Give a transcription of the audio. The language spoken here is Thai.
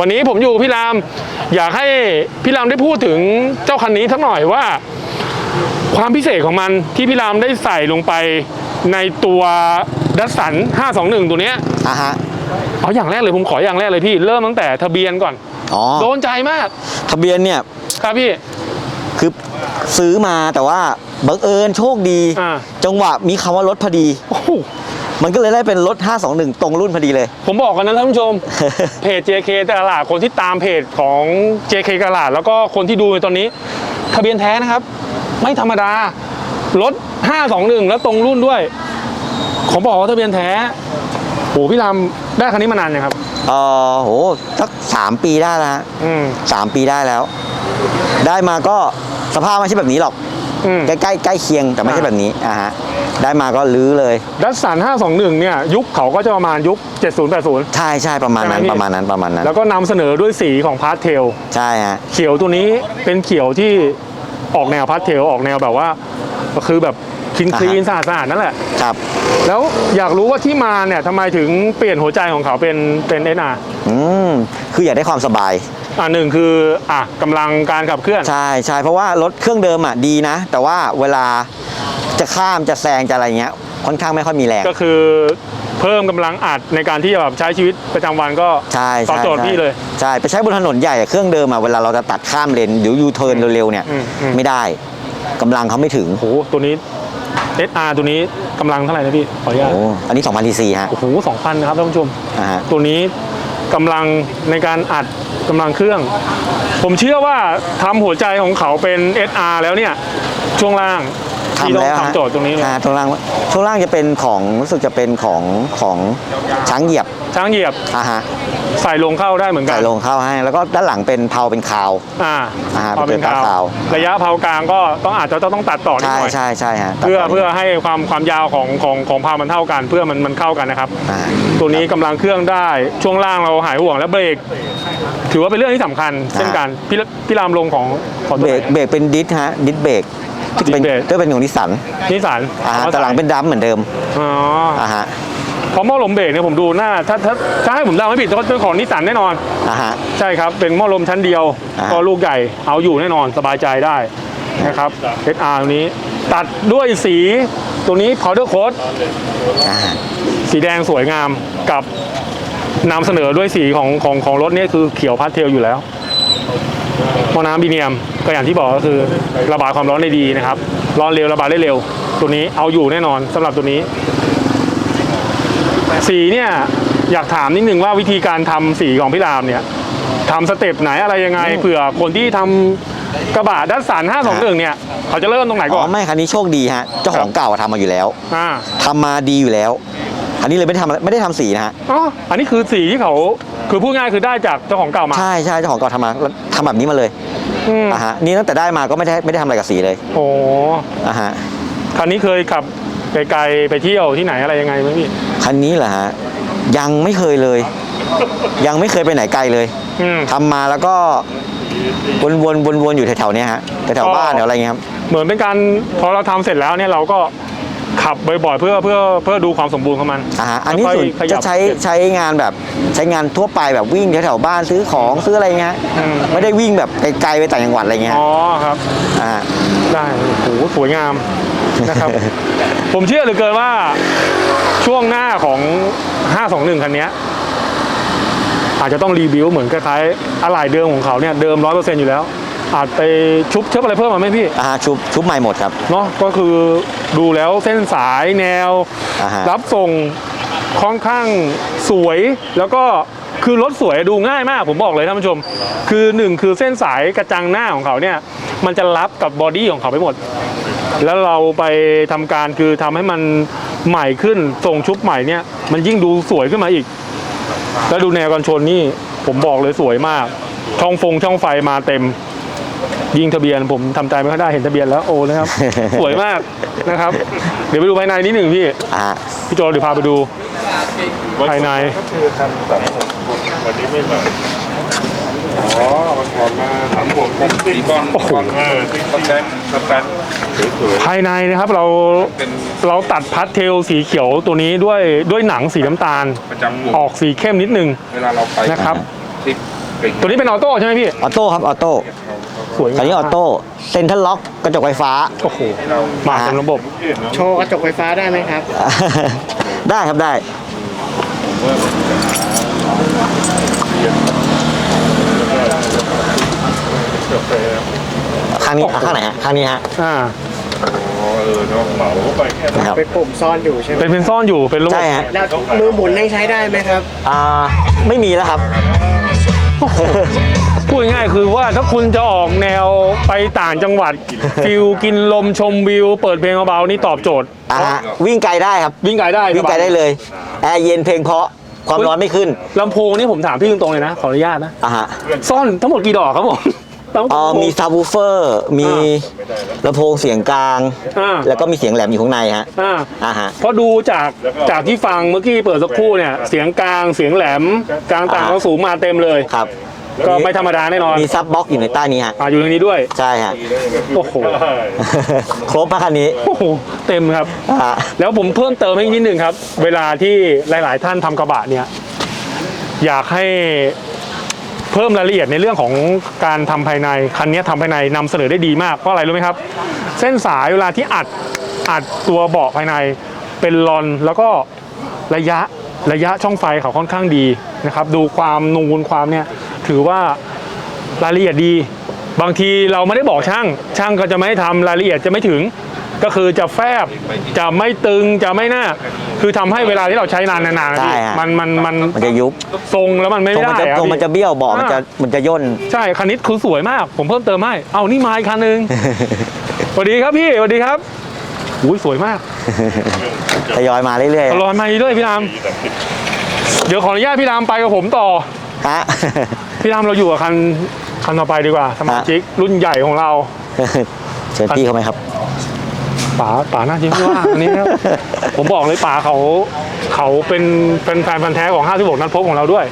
วันนี้ผมอยู่พี่รามอยากให้พี่รามได้พูดถึงเจ้าคันนี้สักหน่อยว่า ความพิเศษของมันที่พี่รามได้ใส่ลงไปในตัวดัสสัน 521 ตัวเนี้ยอะฮะ เอาอย่างแรกเลยผมขออย่างแรกเลยพี่เริ่มตั้งแต่ทะเบียนก่อน อ๋อ โดนใจมากทะเบียนเนี่ยครับพี่ คือซื้อมาแต่ว่าบังเอิญโชคดี อ่า จังหวะมีคำว่ารถพอดี โอ้โห มันก็เลยได้เป็นรถ 521 ตรงรุ่นพอดีเลย ผมบอกกันนะท่านผู้ชม เพจ JK ตลาดคนที่ตามเพจของ JK ตลาดแล้วก็คนที่ดูในตอนนี้ ทะเบียนแท้นะครับ ไม่ธรรมดารถ 521 แล้วตรงรุ่นด้วย ผมบอกว่าทะเบียนแท้โหพี่รามได้คันนี้มานานยังครับเออโหสักสามปีได้แล้วฮะอืม สามปีได้แล้ว ได้มาก็สภาพไม่ใช่แบบนี้หรอก อืม ใกล้ใกล้ใกล้เคียงแต่ไม่ใช่อ่าแบบนี้อะฮะได้มาก็ลื้อเลย ดัสสัน521 เนี่ย ยุคเขาก็จะประมาณยุค 7080 ใช่ใช่ประมาณนั้นใช่ไหมพี่ ประมาณนั้นประมาณนั้นแล้วก็นำเสนอด้วยสีของพาสเทล ใช่ฮะ เขียวตัวนี้เป็นเขียวที่ออกแนวพาสเทลออกแนวแบบว่าก็คือแบบ คลีนคลีนสะอาดสะอาดนั่นแหละ ครับ แล้วอยากรู้ว่าที่มาเนี่ยทำไมถึงเปลี่ยนหัวใจของเขาเป็นเป็นเอ็นอาร์อืมคืออยากได้ความสบาย อ่าหนึ่งคืออะกำลังการขับเคลื่อน ใช่ใช่เพราะว่ารถเครื่องเดิมอะดีนะ แต่ว่าเวลาจะข้ามจะแซงจะอะไรเงี้ยค่อนข้างไม่ค่อยมีแรง ก็คือเพิ่มกำลังอัดในการที่จะแบบใช้ชีวิตประจำวันก็ใช่ตอบใช่โจทย์ใช่พี่เลย ใช่ไปใช้บนถนนใหญ่อะเครื่องเดิมอะเวลาเราจะตัดข้ามเลนหรือยูเทิร์นเร็วๆเนี่ย อืมอืม ไม่ได้กำลังเขาไม่ถึงโอ้โหตัวนี้ SR ตัวนี้กำลังเท่าไหร่นะพี่ ขออนุญาตโอ้อันนี้2,000 cc ฮะโอ้โหสองพันนะครับท่านผู้ชม อ่าฮะ ตัวนี้กำลังในการอัดกำลังเครื่อง ผมเชื่อว่าทำหัวใจของเขาเป็น SR แล้วเนี่ย ช่วงล่าง ที่ทำต้องแล้วฮะทำโจทย์ตรงนี้เลยอ่าช่วงล่างช่วงล่างจะเป็นของรู้สึกจะเป็นของของช้างเหยียบ ช้างเหยียบอ่าฮะใส่ลงเข้าได้เหมือนกัใส่นลงเข้าให้ แล้วก็ด้านหลังเป็นเพาเป็นคาวอ่าอ่าพอเป็นเป็นคาคาววระยะเผากลางก็ต้องอาจจะต้องตัดต่อนิดใช่หน่อยใช่ใช่ฮะเพื่อเพื่อให้ความความยาวของของของพามันเท่ากัน เพื่อมันมันเข้ากันนะครับอ่าตัวนี้กำลังเครื่องได้ช่วงล่างเราหายห่วงและเบรกถือว่าเป็นเรื่องที่สำคัญเช่นกันพี่พี่รามลงของของตัเบวรไหกนเบรกเป็นดิสฮะดิสเบรก ที่เป็นดิสเบรกก็เป็นของนิสสันนิสสันอ่าฮะแต่หลังเป็นดัมเหมือนเดิมอ๋ออ่าฮะเพราะหม้อลมเบรกเนี่ยผมดูหน้าถ้าถ้าถ้าให้ผมเดาไม่ผิดก็เป็นของนิสสันแน่นอน อ่าฮะ ใช่ครับ เป็นหม้อลมชั้นเดียว อ่า ก็ลูกใหญ่ เอาอยู่แน่นอนสบายใจได้นะครับ SR ตัวนี้ ตัดด้วยสีตัวนี้ powder coat อ่าฮะสีแดงสวยงามกับนำเสนอด้วยสีของของของรถเนี่ยคือเขียวพาสเทลอยู่แล้วห ม้อน้ำบีเนียมก็อย่างที่บอกก็คือระบายความร้อนได้ดีนะครับ ร้อนเร็วระบายได้เร็ว ตัวนี้เอาอยู่แน่นอนสำหรับตัวนี้ สีเนี่ยอยากถามนิดนึงว่าวิธีการทำสีของพี่รามเนี่ยทำสเต็ปไหนอะไรยังไงเผื่อคนที่ทำกระบะด้านสัน521เนี่ย เขาจะเริ่มตรงไหนอ๋ก่ออน ไม่คันนี้โชคดีฮะ เจ้าของเก่าอะทำมาอยู่แล้วอ่าทำมาดีอยู่แล้ว อันนี้เลยไม่ได้ทำไม่ได้ทำสีนะฮะอ๋ออันนี้คือสีที่เขา คือพูดง่ายคือได้จากเจ้าของเก่ามา ใช่ใช่เจ้าของเก่าทำมาแล้วทำแบบนี้มาเลยอืมอ่าฮะนี่ตั้งแต่ได้มาก็ไม่ได้ไม่ได้ทำอะไรกับสีเลยโอ้อ่าฮะคันนี้เคยขับไกลๆไปเที่ยวที่ไหนอะไรยังไงไหมพี่ คันนี้เหรอฮะยังไม่เคยเลย ยังไม่เคยไปไหนไกลเลยอืม ทำมาแล้วก็วนวนวนวนๆอยู่แถวๆเนี้ยฮะแถวก็ๆบ้านแถวอะไรเงี้ยครับ เหมือนเป็นการพอเราทำเสร็จแล้วเนี่ยเราก็ ขับบ่อยๆเพื่อเพื่อเพื่อดูความสมบูรณ์ของมันอ่าฮะอันนี้แล้วค่ส่ยวนขยัจะบ ใช้ใช้งานแบบใช้งานทั่วไปแบบวิ่งแถวๆบ้านซื้อของซื้ออะไรเงี้ยอืม ไม่ได้วิ่งแบบไกลๆไปต่างจังหวัดอะไรเงี้ยอ๋อครับ อ่า ได้โอ้โหสวยงามนะครับ ผมเชื่อเหลือเกินว่าช่วงหน้าของ 521 คันเนี้ยอาจจะต้องรีวิวเหมือนคล้ายๆอะไหล่เดิมของเขาเนี่ย เดิม 100%อยู่แล้ว อาจไปชุบเชิบอะไรเพิ่มมาไหมพี่อ่าชุบชุบใหม่หมดครับ เนาะก็คือดูแล้วเส้นสายแนว อ่าฮะ รับส่งค่อนข้างสวย แล้วก็คือรถสวยดูง่ายมากผมบอกเลยท่านผู้ชม คือหนึ่งคือเส้นสายกระจังหน้าของเขาเนี่ย มันจะรับกับบอดี้ของเขาไปหมด แล้วเราไปทำการคือทำให้มันใหม่ขึ้นทรงชุบใหม่เนี่ย มันยิ่งดูสวยขึ้นมาอีก แล้วดูแนวกันชนนี่ผมบอกเลยสวยมาก ช่องฟงช่องไฟมาเต็ม ยิงทะเบียนผมทำใจไม่ค่อยได้เห็นทะเบียนแล้วโอ้นะครับ สวยมากนะครับ เดี๋ยวไปดูภายในนิดหนึ่งพี่อ่าพี่โจเดี๋ยวพาไปดูภายในก็คือทำแบบวันนี้ไม่มาอ๋อมันก่อนมาสามบวกเป็นสี่บอลโอ้โหบอลเออที่สแตนสแตนสวยภายในนะครับเราๆเป็นเราตัดพัดเทลสีเขียวตัวนี้ด้วยด้วยหนังสีน้ำตาลประจำหมู่ออกสีเข้มนิดนึงเวลาเราไปนะครับทริปตัวนี้เป็นออโต้ใช่ไหมพี่ออโต้ครับออโต้ สวยคันนี้ออโต้เซ็นทรัลล็อกกระจกไฟฟ้า โอ้โหมาเต็มระบบ โชว์กระจกไฟฟ้าได้ไหมครับ ได้ครับได้กาแฟข้างนี้อะข้างไหนฮะข้างนี้ฮะ อ่าอ๋อเออเนาะเหมาไปแค่นั้นนะครับเป็นปุ่มซ่อนอยู่ใช่ไหมเป็นเพนซ่อนอยู่เป็นระบบ ใช่ฮะ แล้วมือหมุนยังใช้ได้ไหมครับ อ่าไม่มีแล้วครับ พูดง่ายๆคือว่าถ้าคุณจะออกแนวไปต่างจังหวัด ฟิลกินลมชมวิว เปิดเพลงเบาๆนี่ตอบโจทย์อ่าฮะวิ่งไกลได้ครับ วิ่งไกลได้วิ่งไกลได้เลยแอร์เย็นเพลงเพราะความร้อนไม่ขึ้นลำโพงนี่ผมถามพี่ตรงๆเลยนะ ขออนุญาตนะ อะฮะ ซ่อนทั้งหมดกี่ดอกครับผม ทั้งหอ๋อมีซับวูเฟอร์ มีลำโพงเสียงกลาง อ่าแล้วก็มีเสียงแหลมอยู่ข้างในฮะอ่าอ่าฮะ เพราะดูจากจากที่ฟังเมื่อกี้เปิดสักครู่เนี่ย เสียงกลางเสียงแหลมกลางต่างอ่ากลางสูงมาเต็มเลย ครับ ก็ไม่ธรรมดาแน่นอนมีซับบ็อกอยู่ในใต้นี้ฮะ อ่าอยู่ในนี้ด้วย ใช่ฮะ โอ้โหใช่ครบมาคันนี้โอ้โหเต็มครับ อะแล้วผมเพิ่มเติมให้อีกนิดนึงครับ เวลาที่หลาย ๆ ท่านทำกระบะเนี่ย อยากให้ เพิ่มรายละเอียดในเรื่องของการทำภายในคันนี้ทำภายในนำเสนอได้ดีมากเพราะอะไรรู้ไหมครับ เส้นสายเวลาที่อัดอัดตัวเบาะภายในเป็นลอนแล้วก็ระยะระยะช่องไฟเขาค่อนข้างดีนะครับ ดูความนูนความเนี่ยถือว่ารายละเอียดดี บางทีเราไม่ได้บอกช่าง ช่างก็จะไม่ให้ทำรายละเอียดจะไม่ถึง ก็คือจะแฟบจะไม่ตึงจะไม่น่า คือทำให้เวลาที่เราใช้นานๆนะใช่พี่ฮะ มันมันมันมันจะยุบทรงแล้วมันไม่ตรงได้มันจะอะตรงมันจะเบี้ยวเบาะมันจะมันจะย่น ใช่คันนี้คือสวยมาก ผมเพิ่มเติมให้ เอานี่มาอีกคันหนึงสวัสดีครับพี่สวัสดีครับอุ้ยสวยมากทยอยมาเรื่อยตลอดมาด้วยพี่รามเดี๋ยวขออนุญาตพี่รามไปกับผมต่อ ๆฮะ พี่รามเราอยู่กับคันคันต่อไปดีกว่าสมาชิกรุ่นใหญ่ของเรา เชิญพี่เขาไหมครับ ป๋าป๋าน่าจะไม่ว่าอันนี้นะครับผมบอกเลยป๋าเขาเขาเป็นเป็นแฟนพันธ์แท้ของ 56 นัดพบของเราด้วย